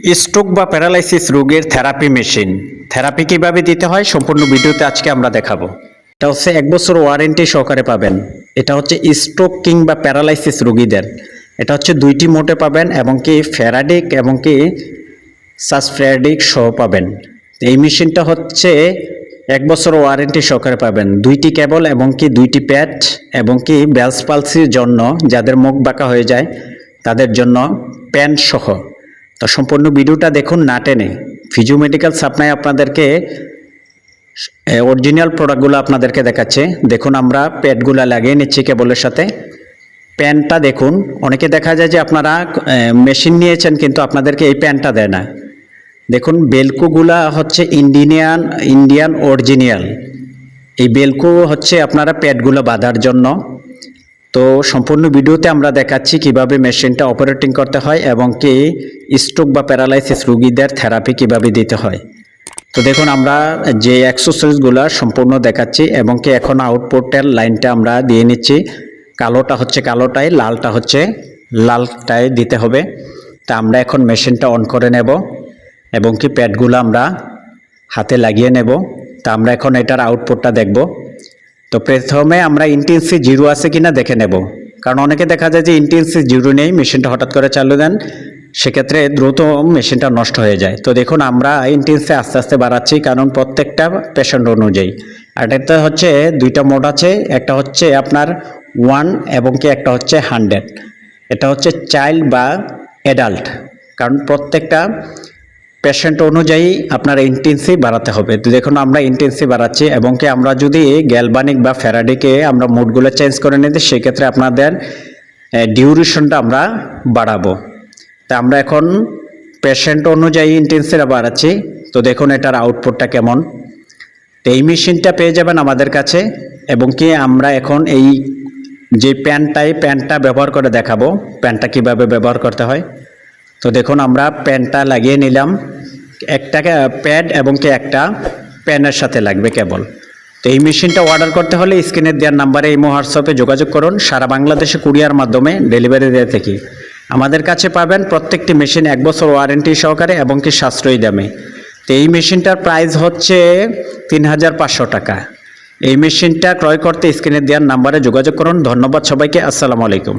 Stroke বা paralysis রোগের therapy machine. Therapy কীভাবে দিতে হয় সম্পূর্ণ ভিডিওতে আজকে আমরা দেখাবো। এটা হচ্ছে এক বছর ওয়ারেন্টি সহকারে পাবেন। এটা হচ্ছে স্ট্রোক কিংবা প্যারালাইসিস রোগীদের। এটা হচ্ছে দুইটি মোটে পাবেন এবং কি ফেরাডিক এবং কি সাসফ্রেডিক সহ পাবেন। এই মেশিনটা হচ্ছে এক বছর ওয়ারেন্টি সহকারে পাবেন। দুইটি কেবল এবং কি দুইটি প্যাড এবং কি ব্যালস পালসির জন্য যাদের মুখ বাঁকা হয়ে যায়, তাদের জন্য প্যান্ট সহ। তো সম্পূর্ণ ভিডিওটা দেখুন, না টেনে। ফিজিও মেডিকেল সাপ্লাই আপনাদেরকে অরিজিনাল প্রোডাক্টগুলো আপনাদেরকে দেখাচ্ছে। দেখুন, আমরা প্যাডগুলো লাগিয়ে নিচ্ছি কেবলের সাথে। প্যান্টটা দেখুন, অনেকে দেখা যায় যে আপনারা মেশিন নিয়েছেন, কিন্তু আপনাদেরকে এই প্যান্টটা দেয় না। দেখুন, বেলকুগুলা হচ্ছে ইন্ডিয়ান ইন্ডিয়ান অরিজিনাল এই বেলকু হচ্ছে আপনারা প্যাডগুলো বাঁধার জন্য। তো সম্পূর্ণ ভিডিওতে আমরা দেখাচ্ছি কীভাবে মেশিনটা অপারেটিং করতে হয় এবং কি স্ট্রোক বা প্যারালাইসিস রুগীদের থেরাপি কীভাবে দিতে হয়। তো দেখুন, আমরা যে এক্সারসাইজগুলো সম্পূর্ণ দেখাচ্ছি এবং কি এখন আউটপুটের লাইনটা আমরা দিয়ে নিচ্ছি। কালোটা হচ্ছে কালোটাই, লালটা হচ্ছে লালটাই দিতে হবে। তা আমরা এখন মেশিনটা অন করে নেব এবং কি প্যাডগুলো আমরা হাতে লাগিয়ে নেব। তা আমরা এখন এটার আউটপুটটা দেখব। তো প্রথমে আমরা ইন্টেন্সি জিরো আছে কিনা দেখে নেব। কারণ অনেকে দেখা যায় যে ইন্টেন্সি জিরো নেই মেশিনটা হঠাৎ করে চালু দেন, সেক্ষেত্রে দ্রুত মেশিনটা নষ্ট হয়ে যায়। তো দেখুন, আমরা ইন্টেন্সি আস্তে আস্তে বাড়াচ্ছি, কারণ প্রত্যেকটা পেশেন্ট অনুযায়ী। আর এটা হচ্ছে দুইটা মোড আছে, একটা হচ্ছে আপনার ওয়ান এবং কি একটা হচ্ছে হান্ড্রেড এটা হচ্ছে চাইল্ড বা অ্যাডাল্ট কারণ প্রত্যেকটা পেশেন্ট অনুযায়ী আপনার ইন্টেন্সি বাড়াতে হবে। তো দেখুন, আমরা ইন্টেন্সি বাড়াচ্ছি এবং কি আমরা যদি গ্যালবানিক বা ফেরাডিকে আমরা মোডগুলো চেঞ্জ করে নিতে, সেক্ষেত্রে আপনাদের ডিউরেশনটা আমরা বাড়াবো। তা আমরা এখন পেশেন্ট অনুযায়ী ইন্টেন্সিটা বাড়াচ্ছি। তো দেখুন, এটার আউটপুটটা কেমন। তো এই মেশিনটা পেয়ে যাবেন আমাদের কাছে এবং কি আমরা এখন এই যে প্যান্টটাই প্যান্টটা ব্যবহার করে দেখাবো। প্যান্টটা কীভাবে ব্যবহার করতে হয়। তো দেখুন, আমরা প্যান্টটা লাগিয়ে নিলাম। একটা প্যাড এবং কি একটা প্যানের সাথে লাগবে কেবল তো এই মেশিনটা অর্ডার করতে হলে স্ক্রিনের দেওয়ার নাম্বারে এই হোয়াটসঅ্যাপে যোগাযোগ করুন। সারা বাংলাদেশে কুরিয়ার মাধ্যমে ডেলিভারি দিয়ে থাকি। আমাদের কাছে পাবেন প্রত্যেকটি মেশিন এক বছর ওয়ারেন্টি সহকারে এবং কি সাশ্রয়ী দামে। তো এই মেশিনটার প্রাইস হচ্ছে তিন হাজার পাঁচশো টাকা। এই মেশিনটা ক্রয় করতে স্ক্রিনে দেওয়ার নাম্বারে যোগাযোগ করুন। ধন্যবাদ সবাইকে। আসসালামু আলাইকুম।